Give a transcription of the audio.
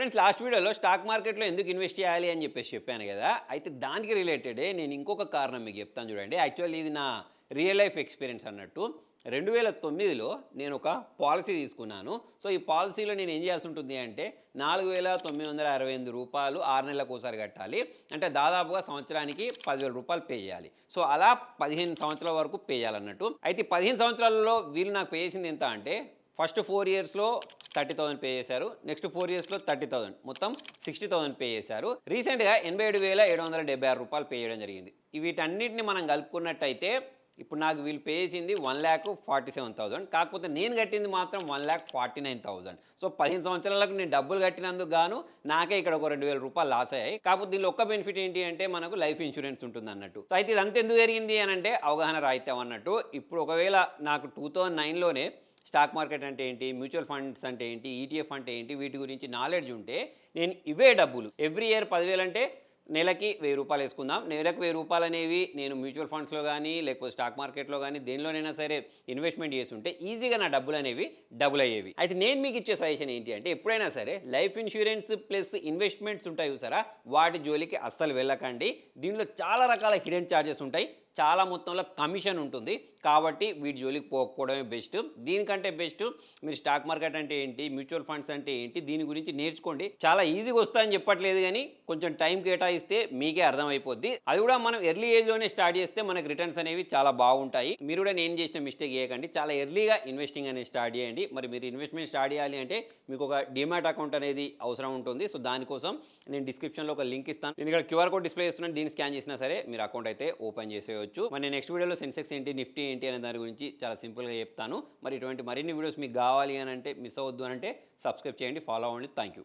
Friends last వీడియోలో stock మార్కెట్లో ఎందుకు ఇన్వెస్ట్ చేయాలి అని చెప్పేసి చెప్పాను కదా. అయితే దానికి రిలేటెడే నేను ఇంకొక కారణం మీకు చెప్తాను చూడండి. యాక్చువల్లీ ఇది నా రియల్ లైఫ్ ఎక్స్పీరియన్స్ అన్నట్టు. రెండు వేల తొమ్మిదిలో నేను ఒక పాలసీ తీసుకున్నాను. సో ఈ పాలసీలో నేను ఏం చేయాల్సి ఉంటుంది అంటే నాలుగు వేల తొమ్మిది వందల అరవై ఎనిమిది రూపాయలు ఆరు నెలలకు ఒకసారి కట్టాలి. అంటే దాదాపుగా సంవత్సరానికి పదివేల రూపాయలు పే చేయాలి. సో అలా పదిహేను సంవత్సరాల వరకు పే చేయాలన్నట్టు అయితే పదిహేను సంవత్సరాలలో వీళ్ళు నాకు పే చేసింది ఎంత అంటే ఫస్ట్ ఫోర్ ఇయర్స్లో థర్టీ థౌసండ్ పే చేశారు. నెక్స్ట్ ఫోర్ ఇయర్స్లో థర్టీ థౌసండ్. మొత్తం సిక్స్టీ థౌసండ్ పే చేశారు. రీసెంట్గా ఎనభై ఏడు వేల ఏడు వందల డెబ్బై ఆరు రూపాయలు పే చేయడం జరిగింది. వీటన్నింటిని వీటన్నిటిని మనం కలుపుకున్నట్టయితే ఇప్పుడు నాకు వీళ్ళు పే చేసింది one lakh forty seven thousand. కాకపోతే నేను కట్టింది మాత్రం one lakh forty nine thousand. So పదిహేను సంవత్సరాలకు నేను డబ్బులు కట్టినందుకు గాను నాకే ఇక్కడ ఒక రెండు వేల రూపాయలు లాస్ అయ్యాయి. కాకపోతే దీనిలో ఒక్క బెనిఫిట్ ఏంటి అంటే మనకు లైఫ్ ఇన్సూరెన్స్ ఉంటుంది అన్నట్టు. సో అయితే ఇదంతా ఎందుకు జరిగింది అని అంటే అవగాహన రాయితాం అన్నట్టు. ఇప్పుడు ఒకవేళ నాకు టూ థౌజండ్ నైన్లోనే స్టాక్ మార్కెట్ అంటే ఏంటి మ్యూచువల్ ఫండ్స్ అంటే ఏంటి ఈటీఎఫ్ అంటే ఏంటి వీటి గురించి నాలెడ్జ్ ఉంటే నేను ఇవే డబ్బులు. ఎవ్రీ ఇయర్ పదివేలు అంటే నెలకి వెయ్యి రూపాయలు వేసుకుందాం. నెలకు వెయ్యి రూపాయలు అనేవి నేను మ్యూచువల్ ఫండ్స్లో కానీ లేకపోతే స్టాక్ మార్కెట్లో కానీ దేనిలోనైనా సరే ఇన్వెస్ట్మెంట్ చేస్తుంటే ఈజీగా నా డబ్బులు అనేవి డబుల్ అయ్యేవి. అయితే నేను మీకు ఇచ్చే సజెషన్ ఏంటి అంటే ఎప్పుడైనా సరే లైఫ్ ఇన్సూరెన్స్ ప్లస్ ఇన్వెస్ట్మెంట్స్ ఉంటాయి చూసారా? వాటి జోలికి అస్సలు వెళ్ళకండి. దీనిలో చాలా రకాల హిడెన్ ఛార్జెస్ ఉంటాయి. చాలా మొత్తంలో కమిషన్ ఉంటుంది. కాబట్టి వీటి జోలికి పోకపోవడమే బెస్ట్. దీనికంటే బెస్ట్ మీరు స్టాక్ మార్కెట్ అంటే ఏంటి మ్యూచువల్ ఫండ్స్ అంటే ఏంటి దీని గురించి నేర్చుకోండి. చాలా ఈజీగా వస్తాయని చెప్పట్లేదు కానీ కొంచెం టైం కేటాయిస్తే మీకే అర్థమైపోద్ది. అది కూడా మనం ఎర్లీ ఏజ్లోనే స్టార్ట్ చేస్తే మనకి రిటర్న్స్ అనేవి చాలా బాగుంటాయి. మీరు కూడా నేను చేసిన మిస్టేక్ చేయకండి. చాలా ఎర్లీగా ఇన్వెస్టింగ్ అనేది స్టార్ట్ చేయండి. మరి మీరు ఇన్వెస్ట్మెంట్ స్టార్ట్ చేయాలి అంటే మీకు ఒక డిమాట్ అకౌంట్ అనేది అవసరం ఉంటుంది. సో దానికోసం నేను డిస్క్రిప్షన్లో ఒక లింక్ ఇస్తాను. నేను ఇక్కడ క్యూఆర్ కోడ్ డిస్ప్లే చేస్తున్నాను. దీన్ని స్కాన్ చేసినా సరే మీరు అకౌంట్ అయితే ఓపెన్ చేయవచ్చు మరి నేను నెక్స్ట్ వీడియోలో సెన్సెక్స్ ఏంటి నిఫ్టీ ఏంటి అనే దాని గురించి చాలా సింపుల్గా చెప్తాను. మరి ఇటువంటి మరిన్ని వీడియోస్ మీకు కావాలి అని అంటే మిస్ అవ్వద్దు అని అంటే సబ్స్క్రైబ్ చేయండి. ఫాలో అవ్వండి. Thank you